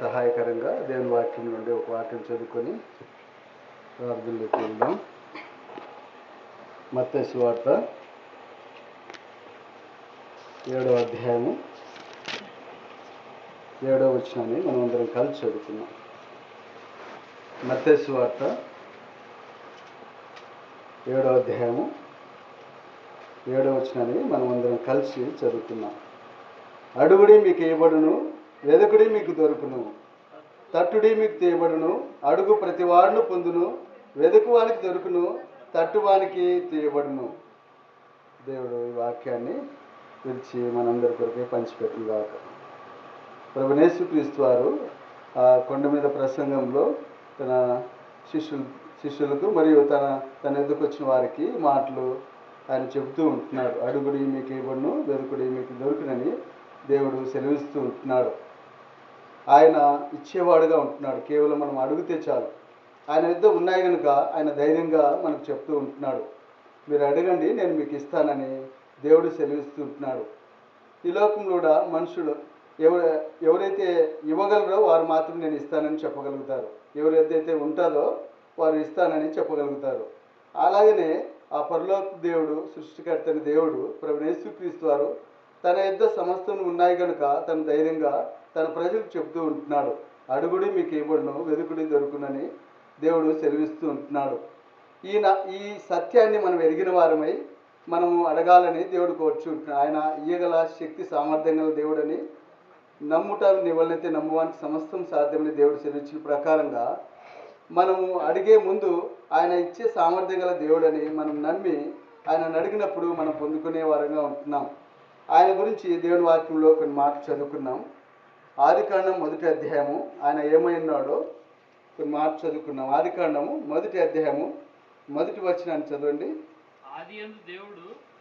సహాయకరంగా దేవుని వాక్యం నుండి ఒక వాక్యం చదువుకొని ప్రార్థనలోకి వెళ్దాం. మత్తయి వార్త ఏడవ అధ్యాయము ఏడవ వచ్చినాన్ని మనం అందరం కలిసి చదువుకున్నాం మత్తయి వార్త ఏడవ అధ్యాయము ఏడవ వచ్చినాన్ని మనం అందరం కలిసి చదువుకున్నాం అడుగుడి మీకు ఇవ్వబడును వెదకుడి మీకు దొరుకును. తట్టుడి మీకు తీయబడును. అడుగు ప్రతి వాడును పొందును. వెదుకు వానికి దొరుకును. తట్టు వానికి తీయబడును. దేవుడు ఈ వాక్యాన్ని పిలిచి మనందరి కొరకే పంచిపెట్టిన కాక ప్రభునేసు క్రీస్తు వారు ఆ కొండ మీద ప్రసంగంలో తన శిష్యులు శిష్యులకు మరియు తన తన ఎదుకు వచ్చిన వారికి మాటలు ఆయన చెబుతూ ఉంటున్నాడు. అడుగుడి మీకు ఇవ్వడును వెదుకుడి మీకు దొరుకునని దేవుడు సెలవిస్తూ ఉంటున్నాడు. ఆయన ఇచ్చేవాడుగా ఉంటున్నాడు. కేవలం మనం అడిగితే చాలు. ఆయన యుద్ధ ఉన్నాయి కనుక ఆయన ధైర్యంగా మనకు చెప్తూ ఉంటున్నాడు. మీరు అడగండి నేను మీకు ఇస్తానని దేవుడు సెలవిస్తుంటున్నాడు ఈ లోకంలో కూడా మనుషుడు ఎవరు ఎవరైతే ఇవ్వగలరో వారు మాత్రం నేను ఇస్తానని చెప్పగలుగుతారు. ఎవరైతే ఉంటుందో వారు ఇస్తానని చెప్పగలుగుతారు. అలాగనే ఆ పరలోక దేవుడు సృష్టికర్తని దేవుడు ప్రభు యేసుక్రీస్తు వారు తన యుద్ధ సమస్తం ఉన్నాయి కనుక తన ధైర్యంగా తన ప్రజలకు చెప్తూ ఉంటున్నాడు. అడుగుడి మీకు ఇవ్వడును వెదుకుడి దొరుకునని దేవుడు సెలవిస్తూ ఉంటున్నాడు. ఈయన ఈ సత్యాన్ని మనం ఎరిగిన వారమై మనము అడగాలని దేవుడు కోరుచుంటున్నాడు ఆయన ఇయ్యగల శక్తి సామర్థ్యం గల దేవుడని నమ్ముట నివలనైతే నమ్మువానికి సమస్తం సాధ్యమని దేవుడు సెలవిచ్చిన ప్రకారంగా మనము అడిగే ముందు ఆయన ఇచ్చే సామర్థ్యం గల దేవుడని మనం నమ్మి ఆయన అడిగినప్పుడు మనం పొందుకునే వారంగా ఉంటున్నాం. ఆయన గురించి దేవుని వాక్యంలో కొన్ని మాటలు చదువుకున్నాం. ఆదికాండం మొదటి అధ్యాయము. ఆయన ఏమై ఉన్నాడో కొన్ని మాటలు చదువుకున్నాం. ఆదికాండము మొదటి అధ్యాయము. మొదటి వచనాన్ని చదవండి.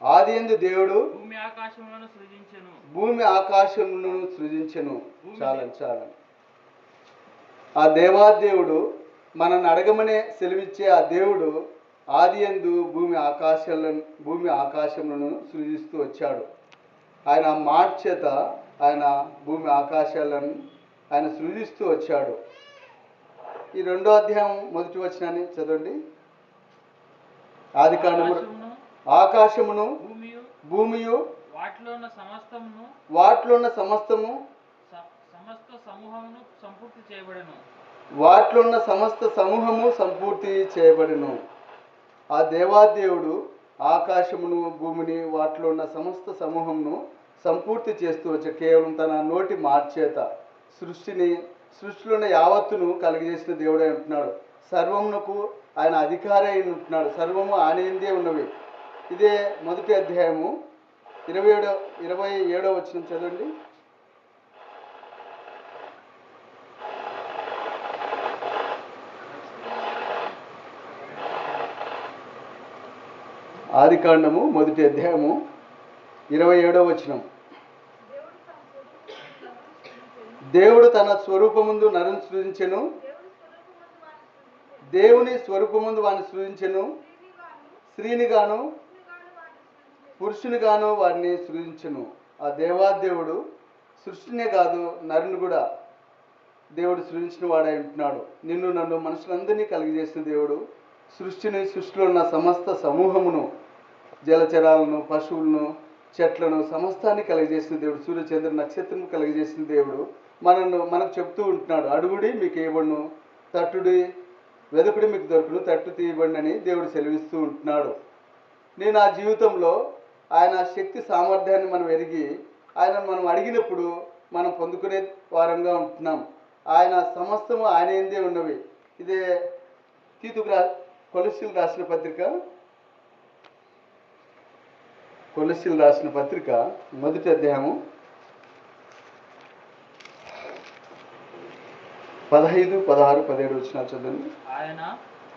ఆది ఎందు దేవుడు భూమి ఆకాశములను సృజించెను. భూమి ఆకాశమును సృజించెను. ఆ దేవాదేవుడు మనల్ని అడగమనే సెలవిచ్చే ఆ దేవుడు ఆది ఎందు భూమి ఆకాశాలను భూమి ఆకాశములను సృజిస్తూ వచ్చాడు. ఆయన ఆ మాట చేత ఆయన భూమి ఆకాశాలను ఆయన సృజిస్తూ వచ్చాడు. ఈ రెండో అధ్యాయం మొదటి వచనాన్ని చదవండి. ఆది కాండము ఆకాశమును భూమియు భూమియు వాటిలో ఉన్న సమస్తము సమస్త సమూహమును సంపూర్తి చేయబడెను. వాటిలో ఉన్న సమస్త సమూహము సంపూర్తి చేయబడిను. ఆ దేవాదేవుడు ఆకాశమును భూమిని వాటిలో ఉన్న సమస్త సమూహమును సంపూర్తి చేస్తూ వచ్చే కేవలం తన నోటి మార్చేత సృష్టిని సృష్టిలో ఉన్న యావత్తును కలిగజేసిన దేవుడే ఉంటున్నాడు సర్వమునకు ఆయన అధికారి అయి ఉంటున్నాడు. సర్వము ఆయనదే ఉన్నవి. ఇదే మొదటి అధ్యాయము. ఇరవై ఏడో ఇరవై ఏడో వచ్చిన చదవండి. ఆదికాండము మొదటి అధ్యాయము. ఇరవై ఏడో వచనం. దేవుడు తన స్వరూపముందు నరుని సృజించెను. దేవుని స్వరూపముందు వారిని సృజించెను. స్త్రీని గాను పురుషుని గాను వారిని సృజించెను. ఆ దేవాదేవుడు సృష్టినే కాదు నరుని కూడా దేవుడు సృజించిన వాడై ఉంటున్నాడు. నిన్ను నన్ను మనుషులందరినీ కలిగజేసిన దేవుడు సృష్టిని సృష్టిలో ఉన్న సమస్త సమూహమును జలచరాలను పశువులను చెట్లను సమస్తాన్ని కలగజేసిన దేవుడు. సూర్యచంద్ర నక్షత్రం కలగజేసిన దేవుడు మనను మనకు చెప్తూ ఉంటున్నాడు. అడుగుడి మీకు ఇవ్వను తట్టుడి వెదకుడి మీకు దొరుకును తట్టు తీయబడినని అని దేవుడు సెలవిస్తూ ఉంటున్నాడు. నేను ఆ జీవితంలో ఆయన శక్తి సామర్థ్యాన్ని మనం ఎరిగి ఆయన మనం అడిగినప్పుడు మనం పొందుకునే వారంగా ఉంటున్నాం. ఆయన సమస్తము ఆయన ఉన్నవి. ఇదే తీతుకు రా కొలసీలు రాసిన పత్రిక కొలసీలు రాసిన పత్రిక మొదటి అధ్యాయము పదహైదు పదహారు పదిహేడు వచ్చిన చదవండి. ఆయన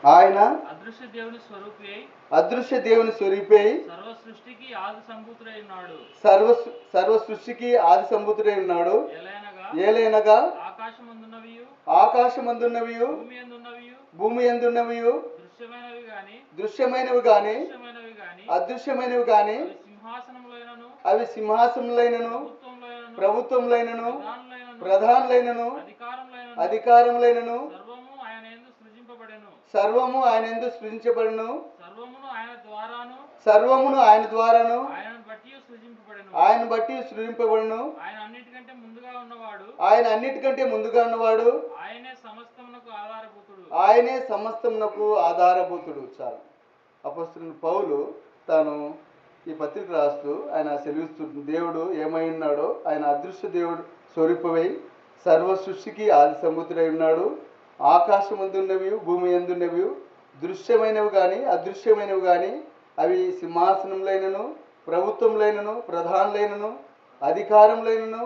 ఆయన అదృశ్య దేవుని స్వరూపి అదృశ్య దేవుని స్వరూపై సర్వ సృష్టికి ఆది సంభూతుడై ఉన్నాడు. సర్వ సర్వ సృష్టికి ఆది సంబుతుడై ఉన్నాడు. ఏలైనగా ఆకాశమందున్నవియు ఆకాశమందున్నవి భూమి ఎందున్నవి దృశ్యమైనవి గాని దృశ్యమైనవి గాని దృశ్యమైనవి గాని అదృశ్యమైనవి గాని అవి సింహాసములైనను ప్రభుత్వములైనను ప్రధానులైనను అధికారములైనను సర్వము ఆయన ఎందు సృజించబడును. సర్వమును ఆయన ద్వారాను ఆయన బట్టి సృజింపబడెను. ఆయన బట్టి సృజింపబడును. ఆయన అన్నిటికంటే ముందుగా ఉన్నవాడు ఆయన అన్నిటికంటే ముందుగా ఉన్నవాడు. ఆయనే సమస్తమునకు ఆధారభూతుడు. ఆయనే సమస్తమునకు ఆధారభూతుడు. చాలు. అపస్తుని పౌలు తాను ఈ పత్రిక రాస్తూ ఆయన సెలవిస్తుంది దేవుడు ఏమై ఉన్నాడో ఆయన అదృశ్య దేవుడు స్వరూపమై సర్వ సృష్టికి ఆది సముద్రై ఉన్నాడు. ఆకాశమందున్నవి భూమి ఎందున్నవి దృశ్యమైనవి కానీ అదృశ్యమైనవి కానీ అవి సింహాసనంలైనను ప్రభుత్వంలైనను ప్రధానులైనను అధికారంలైనను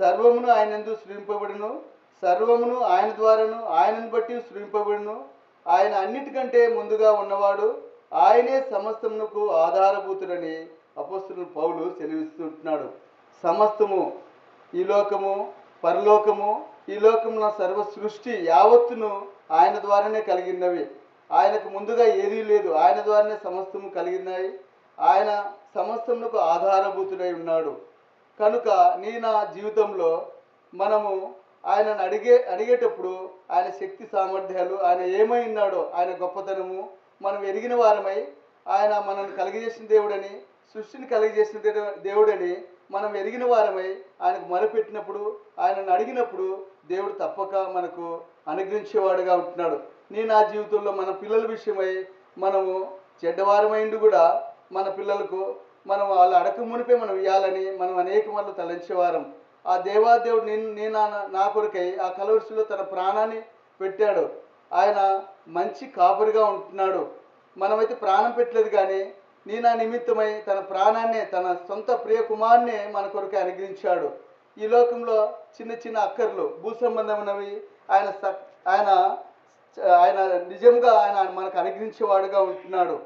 సర్వమును ఆయన ఎందు సృంపబడును సర్వమును ఆయన ద్వారాను ఆయనను బట్టి సృంపబడును ఆయన అన్నిటికంటే ముందుగా ఉన్నవాడు. ఆయనే సమస్తమునకు ఆధారభూతుడని అపస్తులు పౌలు సెలవిస్తుంటున్నాడు. సమస్తము ఈ లోకము పరలోకము ఈ లోకంలో సర్వ సృష్టి యావత్తును ఆయన ద్వారానే కలిగినవి. ఆయనకు ముందుగా ఏదీ లేదు. ఆయన ద్వారానే సమస్తము కలిగినాయి. ఆయన సమస్తమునకు ఆధారభూతుడై ఉన్నాడు. కనుక నీ నా జీవితంలో మనము ఆయనను అడిగే అడిగేటప్పుడు ఆయన శక్తి సామర్థ్యాలు ఆయన ఏమై ఉన్నాడో ఆయన గొప్పతనము మనం ఎరిగిన వారమై ఆయన మనల్ని కలిగజేసిన దేవుడని సృష్టిని కలిగజేసిన దేవుడని మనం ఎరిగిన వారమై ఆయనకు మొరపెట్టినప్పుడు ఆయనను అడిగినప్పుడు దేవుడు తప్పక మనకు అనుగ్రహించేవాడుగా ఉంటున్నాడు. నీ నా జీవితంలో మన పిల్లల విషయమై మనము చెడ్డవారమైండు కూడా మన పిల్లలకు మనం వాళ్ళు అడక మునిపే మనం ఇవ్వాలని మనం అనేక మళ్ళీ తలంచేవారం. ఆ దేవాదేవుడు నేను నేను నా- నా కొరకై ఆ కలవరిసిలో తన ప్రాణాన్ని పెట్టాడు. ఆయన మంచి కాపురిగా ఉంటున్నాడు. మనమైతే ప్రాణం పెట్టలేదు కానీ నీనా నిమిత్తమై తన ప్రాణాన్నే తన సొంత ప్రియ కుమార్నే మన కొరకు అనుగ్రహించాడు. ఈ లోకంలో చిన్న చిన్న అక్కర్లు భూ సంబంధమైనవి ఆయన స- ఆయన ఆయన నిజంగా ఆయన మనకు అనుగ్రహించేవాడుగా ఉంటున్నాడు.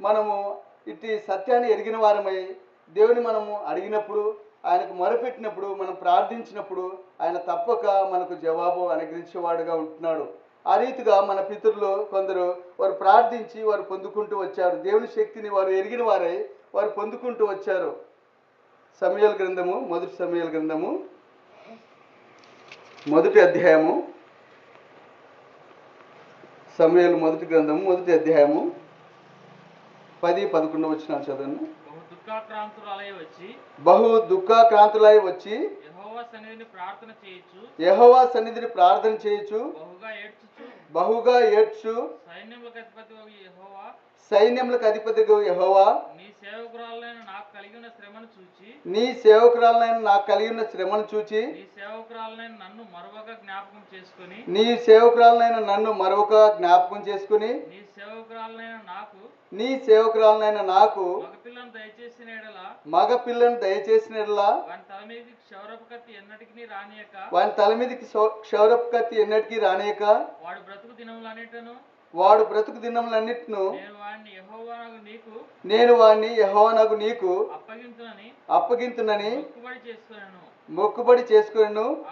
మనము ఇట్టి సత్యాన్ని ఎరిగిన వారమై దేవుని మనము అడిగినప్పుడు ఆయనకు మొరపెట్టినప్పుడు మనం ప్రార్థించినప్పుడు ఆయన తప్పక మనకు జవాబు అనుగ్రహించేవాడుగా ఉంటున్నాడు. ఆ రీతిగా మన పితరులు కొందరు వారు ప్రార్థించి వారు పొందుకుంటూ వచ్చారు. దేవుని శక్తిని వారు ఎరిగిన వారై వారు పొందుకుంటూ వచ్చారు. సమయాల గ్రంథము మొదటి సమయాల గ్రంథము మొదటి అధ్యాయము సమయాలు మొదటి గ్రంథము మొదటి అధ్యాయము పది పదకొండు వచ్చిన చదవండి. బహు దుఃఖాక్రాంతురాలై వచ్చి బహు దుఃఖాక్రాంతులై వచ్చి యెహోవా సన్నిధిని ప్రార్థన చేయొచ్చు. యెహోవా సన్నిధిని ప్రార్థన చేయొచ్చు. బహుగా ఏడ్చుచు. బహుగా ఏడ్చు. సైన్యములకు అధిపతి యెహోవా సైన్యములకు అధిపతిగా యెహోవా. నీ సేవకురాలైన నాకు కలిగిన శ్రమను చూచి నీ సేవకురాలైన నాకు కలిగిన శ్రమను చూచి నీ సేవకురాలైన నన్ను మరొక జ్ఞాపకం చేసుకొని నీ సేవకురాలనైన నన్ను మరొక జ్ఞాపకం చేసుకుని నీ సేవకురాలైన నాకు నీ సేవకురాలనైన నాకు మగపిల్లను దయచేసిన ఎడల పిల్లను వాని తల మీదకి క్షౌరపు కత్తి ఎన్నటికి రానియక వాని తల మీదకి క్షౌ- క్షౌరపు కత్తి ఎన్నటికీ రానేక వాడు బ్రతుకు దినములన్నిటను వాడు బ్రతుకు దినములన్నిటిను నేను వాడిని యెహోవానగు నీకు నేను వాణ్ణి యహోవనకు నీకు అప్పగించునని అప్పగింతునని మొక్కుబడి చేసుకున్నాను చేసుకును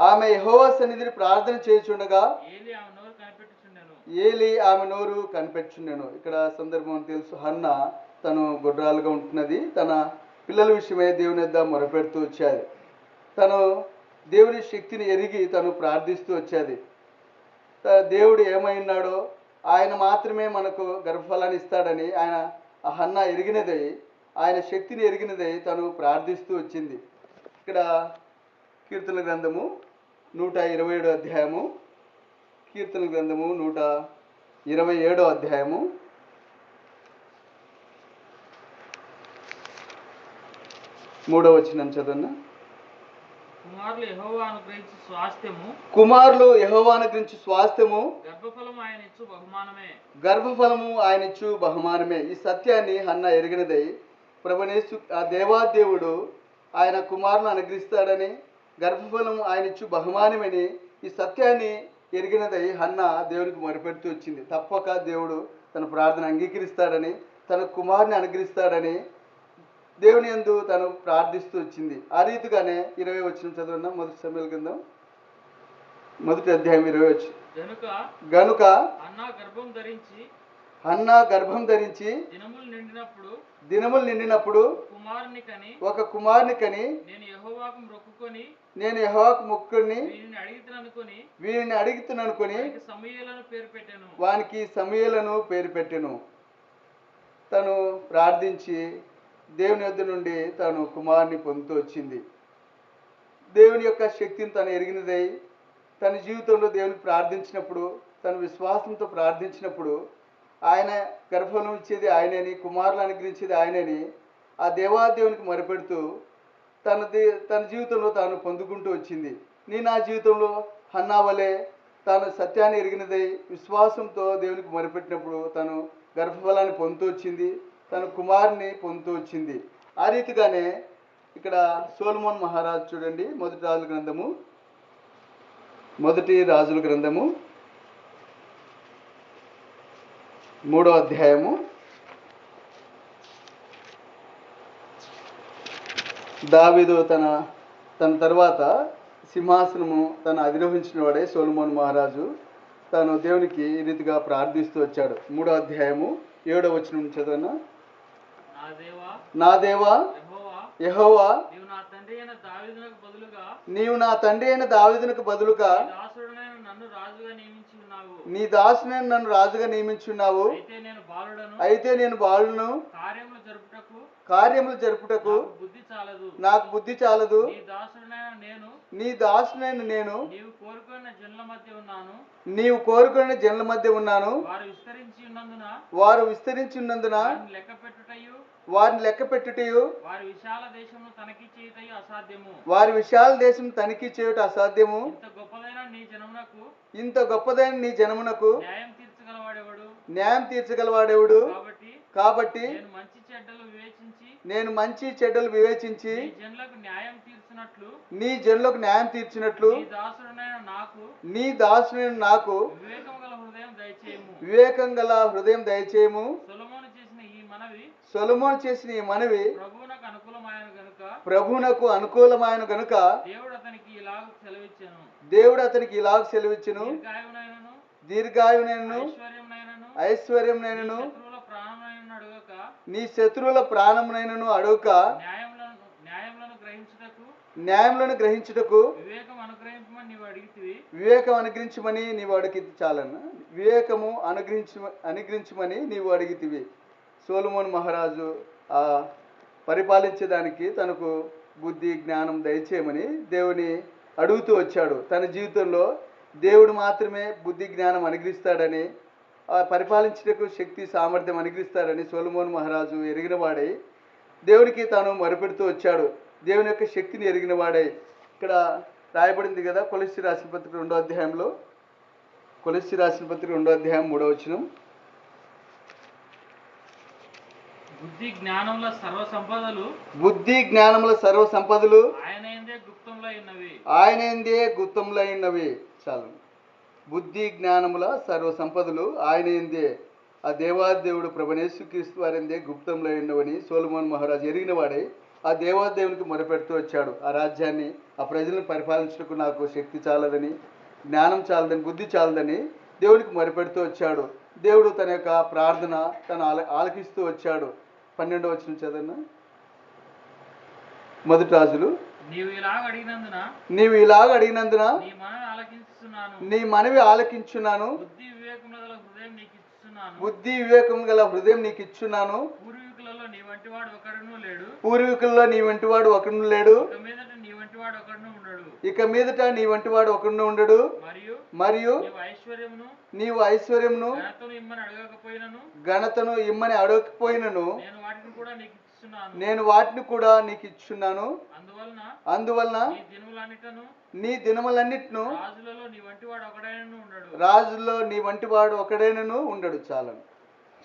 ఆమె యెహోవా సన్నిధిని ప్రార్థన చేయుచుండగా ఏలి ఆమె నోరు కనిపెట్టుచుండెను. ఇక్కడ సందర్భం తెలుసు. హన్న తను గుడ్రాలుగా ఉంటున్నది. తన పిల్లల విషయమై దేవుని వద్ద మొరపెడుతూ వచ్చేది. తను దేవుని శక్తిని ఎరిగి తను ప్రార్థిస్తూ వచ్చేది. దేవుడు ఏమైనాడో ఆయన మాత్రమే మనకు గర్భఫలాన్ని ఇస్తాడని ఆయన హన్న ఎరిగినదై ఆయన శక్తిని ఎరిగినదై తను ప్రార్థిస్తూ వచ్చింది. ఇక్కడ కీర్తన గ్రంథము నూట ఇరవై ఏడో అధ్యాయము కీర్తన గ్రంథము నూట ఇరవై ఏడో అధ్యాయము. మూడవ వచ్చిన చదవన్న కుమారులు యెహోవా అనుగ్రహించి స్వాస్థ్యము. కుమారులు యహోవాను గురించి స్వాస్థ్యము. గర్భఫలం ఆయన ఇచ్చు బహుమానమే. గర్భఫలము ఆయన ఇచ్చు బహుమానమే. ఈ సత్యాన్ని హన్న ఎరిగినదై ప్రభనేసు ఆ దేవాదేవుడు ఆయన కుమారుని అనుగ్రహిస్తాడని గర్భఫలము ఆయన ఇచ్చు బహుమానమని ఈ సత్యాన్ని ఎరిగినదై హన్న దేవునికి మొరపెడుతూ వచ్చింది. తప్పక దేవుడు తన ప్రార్థన అంగీకరిస్తాడని తన కుమారుని అనుగ్రహిస్తాడని దేవుని యందు తను ప్రార్థిస్తూ వచ్చింది. ఆ రీతిగానే ఇరవై వచ్చిన చదువున్న మొదటి సమయాల కిందం. మొదటి అధ్యాయం ఇరవై వచ్చి గనుక అన్న గర్భం ధరించి హన్న గర్భం ధరించి దినములు నిండినప్పుడు దినములు నిండినప్పుడు కుమారుని కని ఒక కుమారుని కని నేను యెహోవాకు మొక్కుకొని నేను యెహోవాకు మొక్కుని వీరిని అడిగితననుకొని వీరిని అడుగుతున్నానుకొని వారికి సమూయేలను పేరు పెట్టాను. వానికి సమయలను పేరు పెట్టెను. తను ప్రార్థించి దేవుని వద్ద నుండి తను కుమారుని పొందుతూ వచ్చింది. దేవుని యొక్క శక్తిని తను ఎరిగినదై తన జీవితంలో దేవుని ప్రార్థించినప్పుడు తన విశ్వాసంతో ప్రార్థించినప్పుడు ఆయన గర్భఫలం ఇచ్చేది ఆయనని కుమారులు అనుగ్రహించేది ఆయనని ఆ దేవాదేవునికి మొరపెడుతూ తన దే- తన జీవితంలో తాను పొందుకుంటూ వచ్చింది. నీ నా జీవితంలో హన్నావలే తాను సత్యాన్ని ఎరిగినదై విశ్వాసంతో దేవునికి మొరపెట్టినప్పుడు తను గర్భఫలాన్ని పొందుతూ వచ్చింది. తన కుమారుని పొందుతూ వచ్చింది. ఆ రీతిగానే ఇక్కడ సోల్మోన్ మహారాజు చూడండి మొదటి రాజుల గ్రంథము మొదటి రాజుల గ్రంథము మూడో అధ్యాయము దావిదు తన తన తర్వాత సింహాసనము తను అధిరోహించిన వాడే సోలమోన్ మహారాజు. తాను దేవునికి ఈ రీతిగా ప్రార్థిస్తూ వచ్చాడు. మూడో అధ్యాయము ఏడో వచనం చదవన? నా దేవా యెహోవా నీవు నా తండ్రి అయిన దావీదునకు బదులుగా నా దాసుని నన్ను రాజుగా నియమించున్నావు అయితే నేను బాలుడను అయితే నేను బాలును కార్యములు జరుపుటకు కార్యములు జరుపుటకు నాకు బుద్ధి చాలదు. నాకు బుద్ధి చాలదు. నీ దాసుడనైన నేను నీ దాసునైన నేను నీవు కోరుకున్న జనుల మధ్య ఉన్నాను. నీవు కోరుకున్న జనుల మధ్య ఉన్నాను. వారు విస్తరించి ఉన్నందున వారు విస్తరించి ఉన్నందున వారిని లెక్క పెట్టుటయు వారి విశాల దేశం తనిఖీ చేయుట అసాధ్యము. ఇంత గొప్పదైన నీ జనమునకు ఇంత గొప్పదైన నీ జనమునకు న్యాయం తీర్చగలవాడెవడు? కాబట్టి మంచి చెడ్డలు నేను మంచి చెడ్డలు వివేచించి నీ జనులకు న్యాయం తీర్చినట్లు నీ దాసుడనైన నాకు వివేకం గల హృదయం దయచేయము. సొలొమోను చేసిన ఈ మనవి ప్రభునకు అనుకూలమైన గనుక దేవుడు అతనికి ఇలాగ సెలవిచ్చాను. దీర్ఘాయునైనను ఐశ్వర్యంనైనను ఐశ్వర్యంనైనను శత్రువుల ప్రాణమైన అడగక నీ శత్రువుల ప్రాణమునైనను అడుగుక. న్యాయములను గ్రహించుటకు వివేకం అనుగ్రహించమని నీవు అడిగి చాలన్న వివేకము అనుగ్రహించ అనుగ్రహించమని నీవు అడిగితివి. సోలమోన్ మహారాజు ఆ పరిపాలించేదానికి తనకు బుద్ధి జ్ఞానం దయచేయమని దేవుని అడుగుతూ వచ్చాడు. తన జీవితంలో దేవుడు మాత్రమే బుద్ధి జ్ఞానం అనుగ్రహిస్తాడని పరిపాలించటకు శక్తి సామర్థ్యం అనుగ్రహిస్తాడని సోలమోన్ మహారాజు ఎరిగినవాడై దేవునికి తాను మొరపెడుతూ వచ్చాడు. దేవుని యొక్క శక్తిని ఎరిగిన వాడై. ఇక్కడ రాయబడింది కదా కొలసి రాసిన పత్రిక రెండో అధ్యాయంలో. కొలసి రాసిన పత్రిక రెండో అధ్యాయం మూడో వచనం. బుద్ధి జ్ఞానముల సర్వ సంపదలు బుద్ధి జ్ఞానముల సర్వ సంపదలు ఆయన గుప్తంలో ఉన్నవి. ఆయనందే గుప్తములైనవి చాలు. బుద్ధి జ్ఞానముల సర్వ సంపదలు ఆయన ఎందే ఆ దేవాదేవుడు ప్రభనేశ్వక్రీస్తు వారిందే గుప్తంలో ఉండవని సోలమోన్ మహారాజు ఎరిగిన వాడే ఆ దేవాదేవునికి మొరపెడుతూ వచ్చాడు. ఆ రాజ్యాన్ని ఆ ప్రజలను పరిపాలించడానికి నాకు శక్తి చాలదని జ్ఞానం చాలదని బుద్ధి చాలదని దేవునికి మొరపెడుతూ వచ్చాడు. దేవుడు తన యొక్క ప్రార్థన తను ఆల ఆలకిస్తూ వచ్చాడు. పన్నెండవ వచ్చిన చదవన్న మొదటి రాజులు నీవు ఇలాగ అడిగినందున నీవు ఇలాగ అడిగినందున నీ మనవి ఆలకించున్నాను. బుద్ధి వివేకముల గల హృదయం నీకు ఇస్తున్నాను బుద్ధి వివేకం గల హృదయం నీకు ఇచ్చున్నాను పూర్వీకులలో నీ వంటి వాడు ఒకడును లేడు. పూర్వీకుల్లో నీ వంటివాడు ఒకడు లేడు. ఇక మీదట నీ వంటి వాడు ఒకడును ఉండడు. ఇక మీదట నీ వంటివాడు ఉండడు. మరియు మరియు నీవు ఐశ్వర్యమును నీవు ఐశ్వర్యమును ఘనతను ఇమ్మని అడగకపోయినను. ఘనతను ఇమ్మని అడగకపోయినను. నేను వాటిని కూడా నీకు నేను వాటిని కూడా నీకు ఇచ్చున్నాను. అందువలన నీ దినములన్నిటను రాజులలో నీ వంటి వాడు ఒకడైనను ఉండడు. రాజుల్లో నీ వంటివాడు ఒకడైనను ఉండడు చాలను.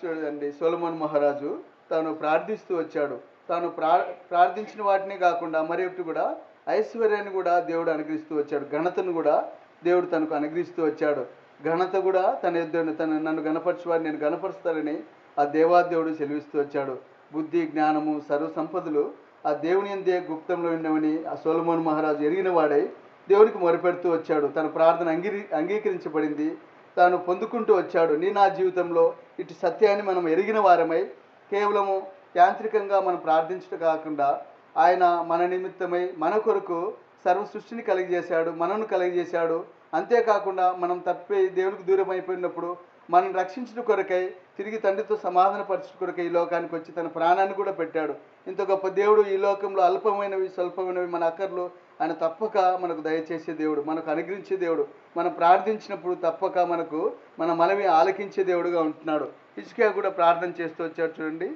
చూడండి సోలమోన్ మహారాజు తాను ప్రార్థిస్తూ వచ్చాడు. తాను ప్రా ప్రార్థించిన వాటిని కాకుండా మరి ఒకటి కూడా ఐశ్వర్యాన్ని కూడా దేవుడు అనుగ్రహిస్తూ వచ్చాడు. ఘనతను కూడా దేవుడు తనకు అనుగ్రహిస్తూ వచ్చాడు. ఘనత కూడా తన తన నన్ను గణపరచువాడు నేను గణపరుస్తానని ఆ దేవాదేవుడు సెలవిస్తూ వచ్చాడు. బుద్ధి జ్ఞానము సర్వ సంపదలు ఆ దేవుని ఎందే గుప్తంలో ఉండవని ఆ సోలమోన్ మహారాజు ఎరిగిన వాడై దేవునికి మొరపెడుతూ వచ్చాడు. తన ప్రార్థన అంగీ అంగీకరించబడింది. తాను పొందుకుంటూ వచ్చాడు. నీ నా జీవితంలో ఇటు సత్యాన్ని మనం ఎరిగిన వారమై కేవలము యాంత్రికంగా మనం ప్రార్థించడం కాకుండా ఆయన మన నిమిత్తమై మన కొరకు సర్వ సృష్టిని కలిగజేశాడు మనను కలిగజేశాడు. అంతేకాకుండా మనం తప్పి దేవునికి దూరం అయిపోయినప్పుడు మనం రక్షించిన కొరకై తిరిగి తండ్రితో సమాధానపరచు కొరకై ఈ లోకానికి వచ్చి తన ప్రాణాన్ని కూడా పెట్టాడు. ఇంత గొప్ప దేవుడు ఈ లోకంలో అల్పమైనవి స్వల్పమైనవి మన అక్కర్లు. ఆయన తప్పక మనకు దయచేసే దేవుడు మనకు అనుగ్రహించే దేవుడు. మనం ప్రార్థించినప్పుడు తప్పక మనకు మన మనవి ఆలకించే దేవుడుగా ఉంటున్నాడు. ఇసుక కూడా ప్రార్థన చేస్తూ వచ్చాడు చూడండి.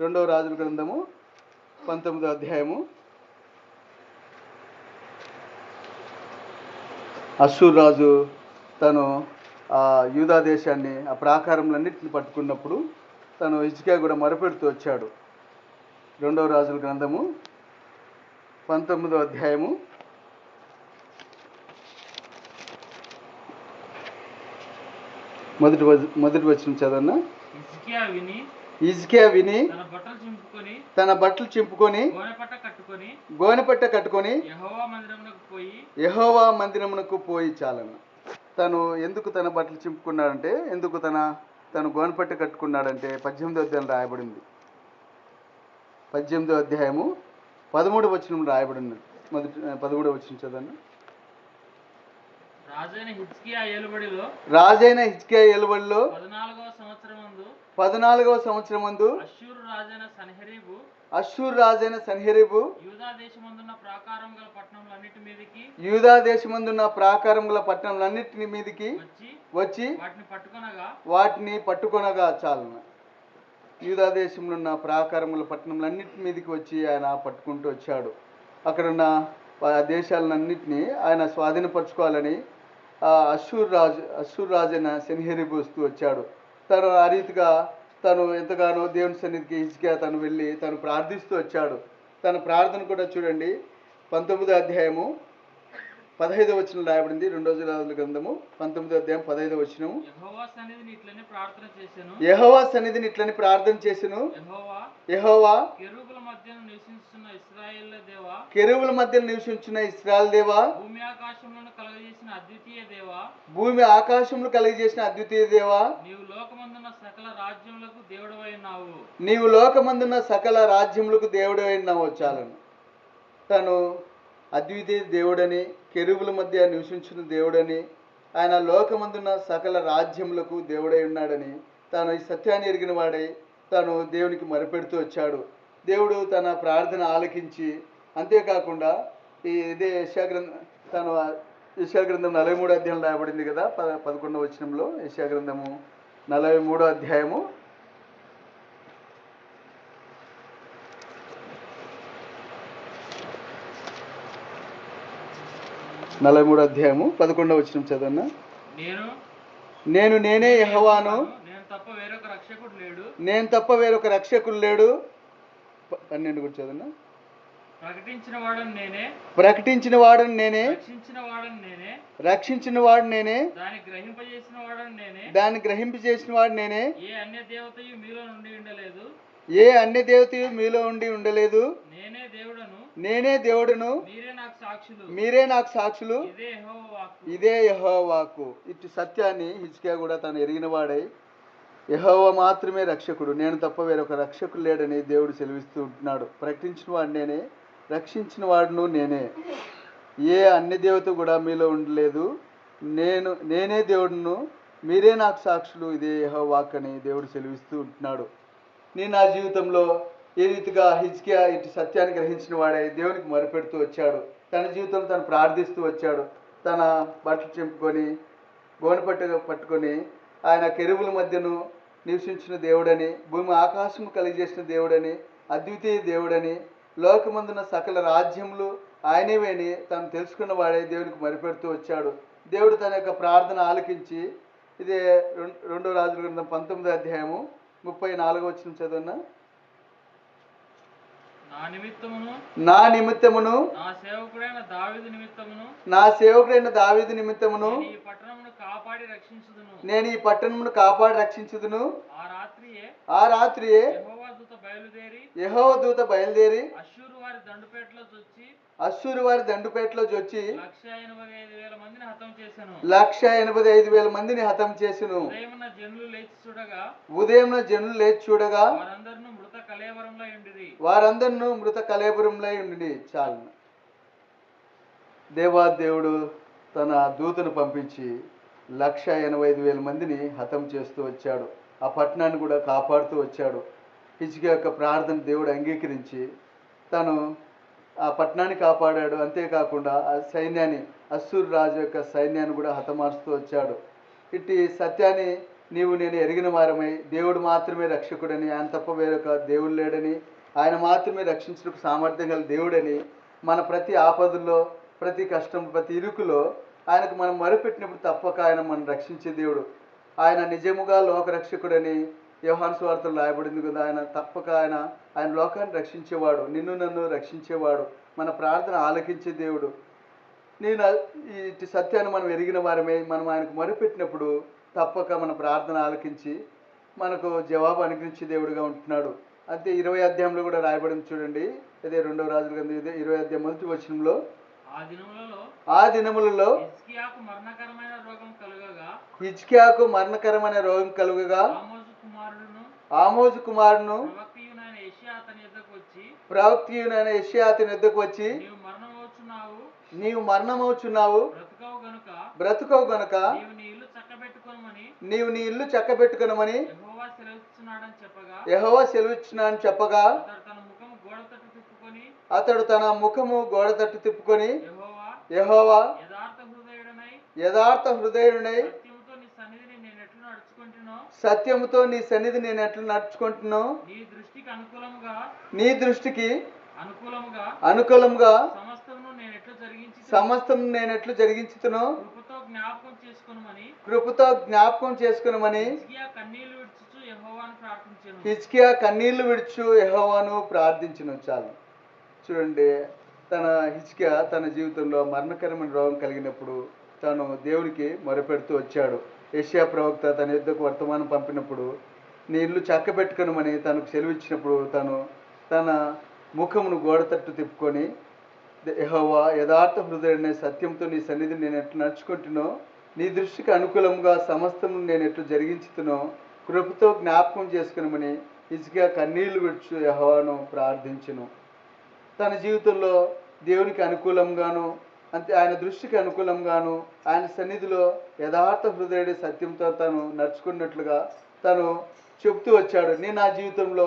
రెండవ రాజుల గ్రంథము పంతొమ్మిదో అధ్యాయము. అసూర్ రాజు తను యూదా దేశాన్ని ఆ ప్రాకారములన్నింటిని పట్టుకున్నప్పుడు తను హిజ్కియా కూడా మొరపెడుతూ వచ్చాడు. రెండవ రాజుల గ్రంథము పంతొమ్మిదో అధ్యాయము. మొదటి మొదటి వచ్చిన చదవన్నా హిజ్కియా విని తన బట్టలు చింపుకొని గోనెపట్ట కట్టుకొని గోనెపట్ట కట్టుకొని యెహోవా మందిరమునకు పోయి యెహోవా మందిరమునకు పోయి చాలన్న తను ఎందుకు తన బట్టలు చింపుకున్నాడంటే ఎందుకు తన తను గోనపట్ట కట్టుకున్నాడంటే పద్దెనిమిదో అధ్యాయం రాయబడింది. పద్దెనిమిదో అధ్యాయము పదమూడు వచనం రాయబడింది. మొదటి పదమూడవ వచనం చదవండి. రాజైన ఏలుబడిలో హిజ్కియా ఎలుబడిలో పద్నాలుగవ సంవత్సరమందు పద్నాలుగవ సంవత్సరం అశ్షూరు రాజైన సన్హెరీబు రాజైన యూదా దేశమందున్న ప్రాకారం గల పట్టణములన్నిటి మీదకి వచ్చి వాటిని పట్టుకొనగా చాలున. యూదా దేశంలో ఉన్న ప్రాకారముల పట్టణములన్నిటి మీదకి వచ్చి ఆయన పట్టుకుంటూ వచ్చాడు. అక్కడున్న దేశాలన్నింటినీ ఆయన స్వాధీనపరచుకోవాలని ఆ అశ్షూర్ రాజు అశ్షూర్ రాజు అయిన సెన్హెరిబు వస్తూ వచ్చాడు. తను ఆ రీతిగా తను ఎంతగానో దేవుని సన్నిధికి హిజ్కియా తను వెళ్ళి తను ప్రార్థిస్తూ వచ్చాడు. తన ప్రార్థన కూడా చూడండి పంతొమ్మిదో అధ్యాయము పదహైదో వచనం రాయబడింది. రెండో రాజుల గ్రంథము పంతొమ్మిదో అధ్యాయం పదహైదో వచనము. యెహోవా సన్నిధిని ఇట్లనే ప్రార్థన చేశాను. యెహోవా సన్నిధిని ఇట్లని ప్రార్థన చేసెను యెహోవా యెహోవా కెరూబుల మధ్య నివసించున్న ఇస్రాయేల్ దేవా కెరువుల మధ్య నివసించిన ఇస్రాయల్ దేవా భూమి ఆకాశములను కలగజేసిన అద్వితీయ దేవా భూమి ఆకాశములు కలిగజేసిన అద్వితీయ దేవా నీవు లోకమందున్న సకల రాజ్యములకు దేవుడవై ఉన్నావు నీవు లోకమందున్న సకల రాజ్యములకు దేవుడు అయినావు చాలను. తను అద్వితీయ దేవుడని కెరువుల మధ్య నివసించిన దేవుడని ఆయన లోకమందున్న సకల రాజ్యములకు దేవుడై ఉన్నాడని తాను ఈ సత్యాన్ని ఎరిగిన వాడై తాను దేవునికి మొరపెడుతూ వచ్చాడు. దేవుడు తన ప్రార్థన ఆలకించి అంతేకాకుండా ఈ ఇదే యశాగ్రంథం తను యశాగ్రంథం నలభై మూడో అధ్యాయం రాయబడింది కదా పద పదకొండవ వచనంలో యశాగ్రంథము నలభై మూడో అధ్యాయము నలభై మూడో అధ్యాయము పదకొండవ వచనం చదవన్నా నేను నేను నేనే యెహోవాను. నేను తప్ప వేరొక రక్షకుడు లేడు. నేను తప్ప వేరొక రక్షకుడు లేడు. పన్నెండు కూడా చదవన్నా ప్రకటించిన వాడని నేనే. ప్రకటించిన వాడని నేనే. రక్షించిన వాడని నేనే. రక్షించిన వాడు నేనే. దాన్ని గ్రహింపజేసిన వాడని నేనే. దాన్ని గ్రహింప చేసిన వాడు నేనే. ఏ అన్య దేవతయు మీలో నుండి ఉండలేదు. ఏ అన్య దేవతయు మీలో ఉండి ఉండలేదు? నేనే దేవుడను. నేనే దేవుడును. మీరే నాకు సాక్షులు. మీరే నాకు సాక్షులు. ఇదే యెహోవా వాక్కు ఇదే యహోవాకు. ఇటు సత్యాన్ని హిజ్కియా కూడా తను ఎరిగిన వాడై యహోవా మాత్రమే రక్షకుడు. నేను తప్ప వేరొక రక్షకుడు లేడని దేవుడు సెలవిస్తూ ఉంటున్నాడు. ప్రకటించిన వాడు నేనే రక్షించిన వాడును నేనే. ఏ అన్ని దేవత కూడా మీలో ఉండలేదు. నేను నేనే దేవుడును. మీరే నాకు సాక్షులు. ఇదే యెహోవాక్ అని దేవుడు సెలవిస్తూ ఉంటున్నాడు. నేను నా జీవితంలో ఏ రీతిగా హిజ్కియా ఇటు సత్యాన్ని గ్రహించిన వాడే దేవునికి మొరపెడుతూ వచ్చాడు. తన జీవితంలో తను ప్రార్థిస్తూ వచ్చాడు. తన బట్టలు చింపుకొని గోనపట్టు పట్టుకొని ఆయన కెరువుల మధ్యను నివసించిన దేవుడని భూమి ఆకాశము కలిగజేసిన దేవుడని అద్వితీయ దేవుడని లోకమందున సకల రాజ్యములు ఆయనవేని తను తెలుసుకున్న వాడే దేవునికి మరిపెడుతూ వచ్చాడు. దేవుడు తన యొక్క ప్రార్థన ఆలకించి ఇదే రెండో రాజుల గ్రంథం పంతొమ్మిదో అధ్యాయము ముప్పై నాలుగో వచ్చిన చదువున? నా నిమిత్తమును నా నిమిత్తమును నా సేవకుడైన దావీదు నిమిత్తమును నా సేవకుడైన దావీదు నిమిత్తమును నేను ఈ పట్టణమును కాపాడి రక్షించుదును. నేను ఈ పట్టణమును కాపాడి రక్షించుదును. ఆ రాత్రియే ఆ రాత్రియే యెహోవా దూత బయలుదేరి యెహోవా దూత బయలుదేరి అశ్షూరు వారి దండుపేటలో చొచ్చి అశ్షూరు వారి దండుపేటలో వచ్చి లక్ష ఎనభై ఐదు వేల మందిని హతం చేసిను. ఉదయమున జనులు లేచి చూడగా ఉదయం జనులు లేచి చూడగా వారందరూ మృత వారందరినూ కలేపురంలో ఉండి చాలు. దేవా దేవుడు తన దూతను పంపించి లక్ష ఎనభై ఐదు వేల మందిని హతం చేస్తూ వచ్చాడు. ఆ పట్టణాన్ని కూడా కాపాడుతూ వచ్చాడు. హిజ్కి యొక్క ప్రార్థన దేవుడు అంగీకరించి తను ఆ పట్టణాన్ని కాపాడాడు. అంతేకాకుండా ఆ సైన్యాన్ని అస్సూర్ రాజు యొక్క సైన్యాన్ని కూడా హతమారుస్తూ వచ్చాడు. ఇట్టి సత్యాన్ని నీవు నేను ఎరిగిన వారమై దేవుడు మాత్రమే రక్షకుడని ఆయన తప్ప వేరొక దేవుడు లేడని ఆయన మాత్రమే రక్షించడానికి సామర్థ్యం గల దేవుడని మన ప్రతి ఆపదల్లో ప్రతి కష్టం ప్రతి ఇరుకులో ఆయనకు మనం మొరపెట్టినప్పుడు తప్పక ఆయన మనం రక్షించే దేవుడు. ఆయన నిజముగా లోకరక్షకుడని యోహాను స్వార్థలు రాయబడింది కదా ఆయన తప్పక ఆయన ఆయన లోకాన్ని రక్షించేవాడు నిన్ను నన్ను రక్షించేవాడు మన ప్రార్థన ఆలకించే దేవుడు. నేను ఈ సత్యాన్ని మనం ఎరిగిన వారమే మనం ఆయనకు మొరపెట్టినప్పుడు తప్పక మన ప్రార్థన ఆలకించి మనకు జవాబు అనుగ్రహించే దేవుడిగా ఉంటున్నాడు. అంతే ఇరవై అధ్యాయంలో కూడా రాయబడింది చూడండి. అదే రెండవ రాజుల గ్రంథం ఇదే ఇరవై అధ్యాయం మొదటి వచనంలో. ఆ దినములలో ఆ దినములలో హిజ్కియాకు మరణకరమైన రోగం కలుగగా కుమారుడును. ఆమోజు కుమారును ప్రవక్తయునైన యెషయా అతని ఎద్దకు వచ్చి నీవు మరణమవుచున్నావు. నీవు మరణమవుచున్నావు. బ్రతుకవు గనుక నీవు నీ ఇల్లు చక్కబెట్టుకోమని నీవు నీ ఇల్లు చక్కబెట్టుకునమని యెహోవా సెలవిచ్చున్నా అని చెప్పగా అతడు తన ముఖము గోడ తట్టు తిప్పుకొని యెహోవా యెహోవా యథార్థ హృదయుడనై యథార్థ హృదయుడై సత్యముతో నీ సన్నిధిని నేను ఎట్లు నడుచుకుంటున్నో సత్యముతో నీ సన్నిధి నేను ఎట్లా నడుచుకుంటున్నావు? నీ దృష్టికి అనుకూలముగా నీ దృష్టికి అనుకూలంగా సమస్తమును నేను ఎట్లు జరిగించి సమస్తం నేను ఎట్లు జరిగించుతునో కృపతో జ్ఞాపకం చేసుకొనమని హిజ్కియా కన్నీళ్ళు విడుచు యెహోవాను ప్రార్థించిన చాలు. చూడండి తన హిజ్కియా తన జీవితంలో మరణకరమైన రోగం కలిగినప్పుడు తను దేవునికి మొరపెడుతూ వచ్చాడు. ఏషియా ప్రవక్త తన యుద్ధకు వర్తమానం పంపినప్పుడు నీ ఇల్లు చక్కబెట్టుకునమని తనకు సెలవిచ్చినప్పుడు తను తన ముఖమును గోడ తట్టు తిప్పుకొని యెహోవా యథార్థ హృదయుడిని సత్యంతో నీ సన్నిధిని నేను ఎట్లా నడుచుకుంటున్నో నీ దృష్టికి అనుకూలంగా సమస్తము నేను ఎట్లు జరిగించుతునో కృపతో జ్ఞాపకం చేసుకునమని ఇసుగా కన్నీళ్ళు విడుచు యహోవాను ప్రార్థించును. తన జీవితంలో దేవునికి అనుకూలంగాను అంతే ఆయన దృష్టికి అనుకూలంగాను ఆయన సన్నిధిలో యథార్థ హృదయుడి సత్యంతో తను నడుచుకున్నట్లుగా తను చెప్తూ వచ్చాడు. నేను నా జీవితంలో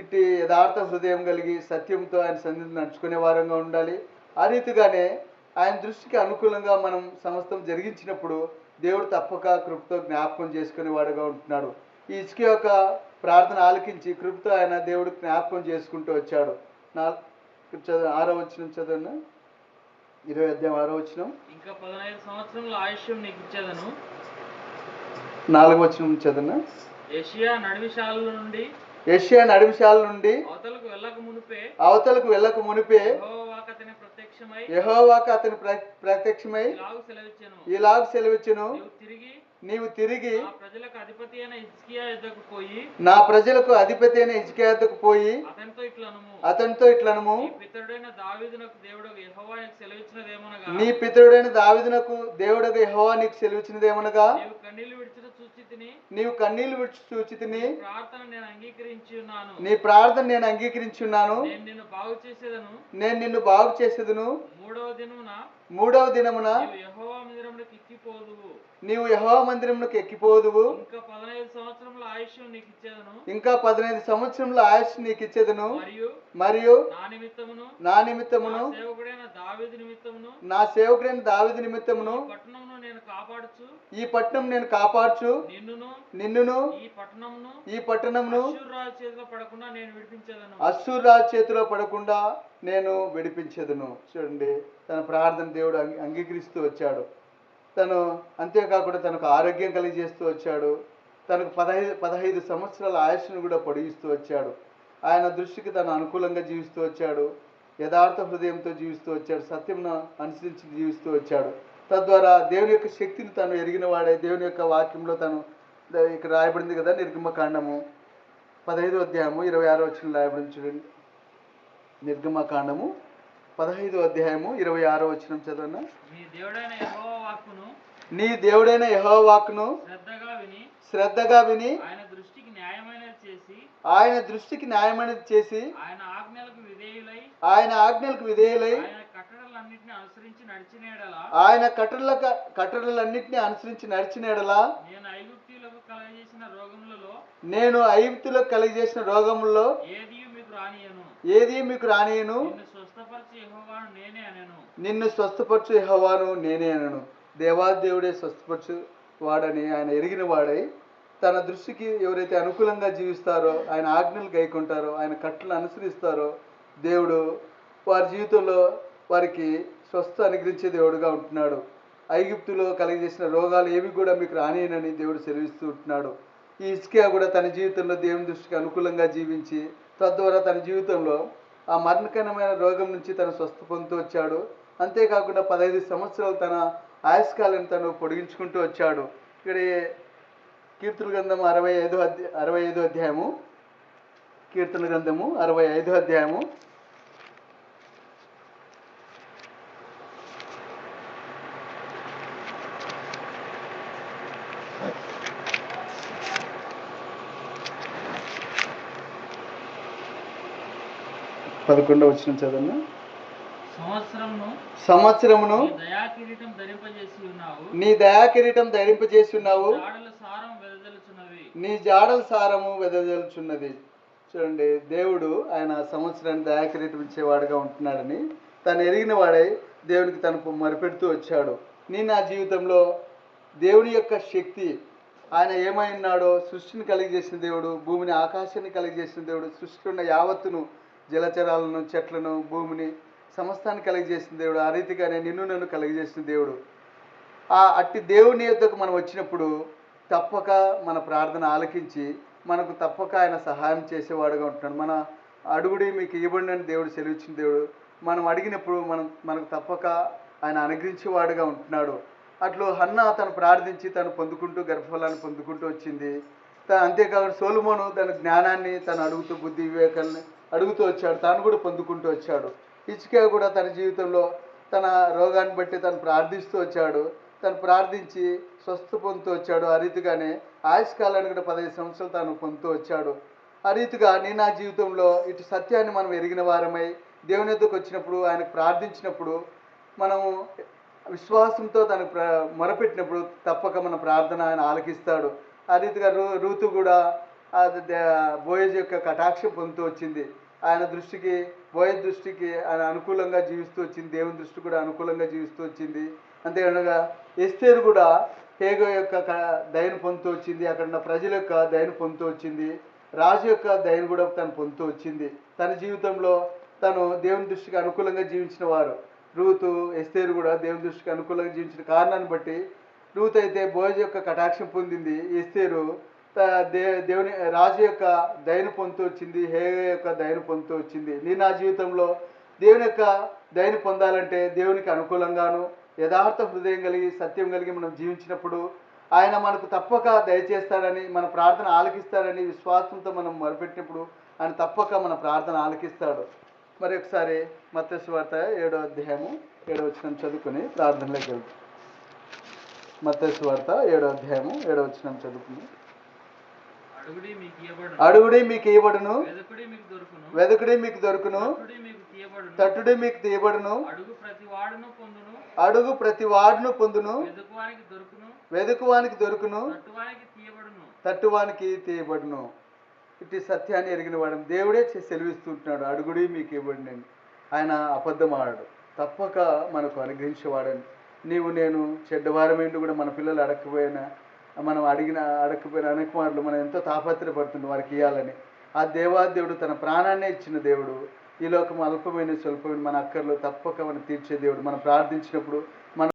ఇట్టి యథార్థ హృదయం కలిగి సత్యంతో ఆయన సన్నిధి నడుచుకునే వారంగా ఉండాలి. ఆ రీతిగానే ఆయన దృష్టికి అనుకూలంగా మనం సమస్తం జరిగించినప్పుడు దేవుడు తప్పక కృపతో జ్ఞాపకం చేసుకునేవాడుగా ఉంటున్నాడు. ఈ ఇసుక యొక్క ప్రార్థన ఆలకించి కృపతో ఆయన దేవుడు జ్ఞాపకం చేసుకుంటూ వచ్చాడు. నా చదువు ఆరో వచ్చిన చదవను ఇరవై అధ్యాయం ఆరో వచ్చిన ఇంకా పదహైదు సంవత్సరముల ఆయుష్యం నీకు ఇచ్చేదను. నాలుగో వచ్చిన చదవను? ఏషియా నడివిశాల నుండి ఏషియా నడిమిశాల నుండి అవతలకు వెళ్ళక మునిపే అవతలకు వెళ్ళక మునిపే యెహోవాకు అతని ప్రత్యక్షమై యెహోవాకు అతని ప్ర ప్రత్యక్షమై ఇలాగు సెలవిచ్చెను. తిరిగి నీవు తిరిగి నా ప్రజలకు అధిపతి అయిన హిజ్కియా యుద్ధకు పోయి నా ప్రజలకు అధిపతి అయిన హిజ్కియాతకు పోయి అతనితో ఇట్లనుము. అతనితో ఇట్లనము. నీ పితరుడైన దావీదునకు దేవుడు యెహోవా నీకు సెలవిచ్చినదేమనగా? నీ పితరుడైన దావిదునకు దేవుడకు యెహోవా నీకు సెలవిచ్చినదేమనగా? నీవు కన్నీళ్ళు విడిచి చూచి తిని ప్రార్థన నేను అంగీకరించి ఉన్నాను. నీ ప్రార్థన నేను అంగీకరించున్నాను నేను నిన్ను బాగు చేసేదను. నేను నిన్ను బాగు చేసేదును. మూడవ దినమున మూడవ దినమున నీవు యెహోవా మందిరమునకు ఎక్కిపోదువు. ఇంకా పదహైదు సంవత్సరముల ఆయుష్యం నీకు ఇచ్చేదను. ఇంకా సంవత్సరముల ఆయుష్ నీకు ఇచ్చేదను. మరియు మరియు నా నిమిత్తమును నా నిమిత్తమును సేవకుడైన దావీదు నిమిత్తమును నా సేవకుడైన దావిది నిమిత్తమును ఈ పట్టణమును నేను కాపాడుచు. ఈ పట్టణం నేను కాపాడుచు. నిన్నును నిన్నును ఈ పట్టణమును ఈ పట్టణమును చేతిలో పడకుండా నేను విడిపించేదను. చేతిలో పడకుండా నేను విడిపించేదను. చూడండి తన ప్రార్థన దేవుడు అంగీ- అంగీకరిస్తూ వచ్చాడు. తను అంతేకాకుండా తనకు ఆరోగ్యం కలిగజేస్తూ వచ్చాడు. తనకు పదహైదు పదహైదు సంవత్సరాల ఆయుష్ను కూడా పొడిగిస్తూ వచ్చాడు. ఆయన దృష్టికి తను అనుకూలంగా జీవిస్తూ వచ్చాడు. యథార్థ హృదయంతో జీవిస్తూ వచ్చాడు. సత్యంను అనుసరించి జీవిస్తూ వచ్చాడు. తద్వారా దేవుని యొక్క శక్తిని తను ఎరిగిన వాడే. దేవుని యొక్క వాక్యంలో తను ఇక్కడ రాయబడింది కదా నిర్గమకాండము పదహైదు అధ్యాయము ఇరవై ఆరో వచ్చిన రాయబడింది చూడండి. నిర్గమకాండము పదహైదు అధ్యాయము ఇరవై ఆరో వచ్చిన వాక్కును నీ దేవుడైన యెహోవాకును శ్రద్ధగా విని శ్రద్ధగా విని ఆయన దృష్టికి న్యాయమైనది చేసి ఆయన దృష్టికి న్యాయమైనది చేసి ఆయన ఆజ్ఞలకు విధేయులై ఆయన ఆజ్ఞలకు విధేయులై ఆయన కట్టడలన్నింటినీ అనుసరించి నడిచిన యెడల ఆయన కట్టడల కట్టడలన్నింటినీ అనుసరించి నడిచిన ఎడలా నేను ఐగుప్తీయులకు కలగజేసిన రోగములలో నేను ఐగుప్తులో కలిగజేసిన రోగముల్లో ఏది మీకు రానియను. ఏది మీకు రానియను. నిన్ను నిన్ను స్వస్థపరచు యహోవాను నేనే అనను. దేవాదేవుడే స్వస్థపరచు వాడని ఆయన ఎరిగిన వాడై తన దృష్టికి ఎవరైతే అనుకూలంగా జీవిస్తారో ఆయన ఆజ్ఞలు గైకుంటారో ఆయన కట్టలు అనుసరిస్తారో దేవుడు వారి జీవితంలో వారికి స్వస్థ అనుగ్రహించే దేవుడుగా ఉంటున్నాడు. ఐగుప్తులో కలిగజేసిన రోగాలు ఏవి కూడా మీకు రానియనని దేవుడు సెలవిస్తూ ఉంటున్నాడు. ఈ ఇస్కియా కూడా తన జీవితంలో దేవుని దృష్టికి అనుకూలంగా జీవించి తద్వారా తన జీవితంలో ఆ మరణకరమైన రోగం నుంచి తను స్వస్థ పొందుతూ వచ్చాడు. అంతేకాకుండా పదహైదు సంవత్సరాలు తన ఆయుష్కాలను తను పొడిగించుకుంటూ వచ్చాడు. ఇక్కడ కీర్తన గ్రంథం అరవై ఐదు అధ్యాయ అరవై ఐదు అధ్యాయము కీర్తన గ్రంథము అరవై ఐదు అధ్యాయము పదకొండవ వచ్చిన చదవన్న సంవత్సరమును నీ దయాకిరీటం ధరింపజేసి ఉన్నావు. నీ జాడల సారము వెదజల్చున్నది. చూడండి దేవుడు ఆయన సంవత్సరాన్ని దయాకిరీటం ఇచ్చేవాడుగా ఉంటున్నాడని. తను ఎరిగిన వాడై దేవునికి తను మరిపెడుతూ వచ్చాడు. నీ నా జీవితంలో దేవుని యొక్క శక్తి ఆయన ఏమై ఉన్నాడో సృష్టిని కలిగజేసిన దేవుడు భూమిని ఆకాశాన్ని కలిగజేసిన దేవుడు సృష్టిలో ఉన్న యావత్తును జలచరాలను చెట్లను భూమిని సమస్తాన్ని కలిగజేసిన దేవుడు. ఆ రీతిగానే నిన్ను నన్ను కలిగజేసిన దేవుడు. ఆ అట్టి దేవుని యొద్దకు మనం వచ్చినప్పుడు తప్పక మన ప్రార్థన ఆలకించి మనకు తప్పక ఆయన సహాయం చేసేవాడుగా ఉంటున్నాడు. మన అడుగుడి మీకు ఇవ్వండి అని దేవుడు సెలవిచ్చిన దేవుడు. మనం అడిగినప్పుడు మనం మనకు తప్పక ఆయన అనుగ్రహించేవాడుగా ఉంటున్నాడు. అట్లు హన్న తను ప్రార్థించి తను పొందుకుంటూ గర్భఫలాన్ని పొందుకుంటూ వచ్చింది. త- అంతేకాకుండా సోలుమోను తన జ్ఞానాన్ని తను అడుగుతూ బుద్ధి వివేకాన్ని అడుగుతూ వచ్చాడు తాను కూడా పొందుకుంటూ వచ్చాడు. ఇచ్చికే కూడా తన జీవితంలో తన రోగాన్ని బట్టి తను ప్రార్థిస్తూ వచ్చాడు. తను ప్రార్థించి స్వస్థ పొందుతూ వచ్చాడు. ఆ రీతిగానే ఆయుష్కాలాన్ని కూడా పదహైదు సంవత్సరాలు తాను పొందుతూ వచ్చాడు. ఆ రీతిగా నీ నా జీవితంలో ఇటు సత్యాన్ని మనం ఎరిగిన వారమై దేవుని ఎద్దుకు వచ్చినప్పుడు ఆయనకు ప్రార్థించినప్పుడు మనము విశ్వాసంతో తను ప్ర మొరపెట్టినప్పుడు తప్పక మన ప్రార్థన ఆయన ఆలకిస్తాడు. ఆ రీతిగా రూ రూతు కూడా బోయజ్ యొక్క కటాక్షం పొందుతూ వచ్చింది. ఆయన దృష్టికి బోయజ్ దృష్టికి ఆయన అనుకూలంగా జీవిస్తూ వచ్చింది. దేవుని దృష్టి కూడా అనుకూలంగా జీవిస్తూ వచ్చింది. అంతేకాకుండా ఎస్తేరు కూడా హేగో యొక్క దయను పొందుతూ వచ్చింది. అక్కడ ఉన్న ప్రజల యొక్క దయను పొందుతూ వచ్చింది. రాజు యొక్క దయను కూడా తను పొందుతూ వచ్చింది. తన జీవితంలో తను దేవుని దృష్టికి అనుకూలంగా జీవించిన వారు. రూతు ఎస్తేరు కూడా దేవుని దృష్టికి అనుకూలంగా జీవించిన కారణాన్ని బట్టి రూత్ అయితే బోయజ్ యొక్క కటాక్షం పొందింది. ఎస్తేరు దే దేవుని రాజు యొక్క దయను పొందుతూ వచ్చింది హే యొక్క దయను పొందుతూ వచ్చింది. నీ నా జీవితంలో దేవుని యొక్క దయను పొందాలంటే దేవునికి అనుకూలంగాను యథార్థ హృదయం కలిగి సత్యం కలిగి మనం జీవించినప్పుడు ఆయన మనకు తప్పక దయచేస్తాడని మన ప్రార్థన ఆలకిస్తాడని విశ్వాసంతో మనం మొరపెట్టినప్పుడు ఆయన తప్పక మన ప్రార్థన ఆలకిస్తాడు. మరి ఒకసారి మత్స్సు వార్త ఏడో అధ్యాయము ఏడో వచ్చిన చదువుకుని ప్రార్థనలోకి వెళ్తాం మత్స్సు వార్త ఏడో అధ్యాయము ఏడో వచ్చిన చదువుకుని అడుగుడి మీకు ఇవ్వబడును వెదకుడి మీకు దొరుకును. తట్టుడి మీకు తీయబడును. అడుగు ప్రతి వాడును పొందును. వెదుకువానికి దొరుకును. తట్టువానికి తీయబడును. తట్టువానికి తీయబడును. ఇటు సత్యాన్ని ఎరిగిన వాడు దేవుడే సెలవిస్తుంటున్నాడు. అడుగుడి మీకు ఇవ్వండి అని. ఆయన అబద్ధం ఆడాడు తప్పక మనకు అనుగ్రహించేవాడని. నీవు నేను చెడ్డవారమైండు కూడా మన పిల్లలు అడగకపోయినా మనం అడిగిన అడగకపోయిన అనేక మార్లు మనం ఎంతో తాపత్రయపడుతుండే వారికి ఇవ్వాలని ఆ దేవాదేవుడు తన ప్రాణాన్నే ఇచ్చిన దేవుడు ఈ లోకం అల్పమైన స్వల్పమైన మన అక్కర్లు తప్పక మనం తీర్చే దేవుడు. మనం ప్రార్థించినప్పుడు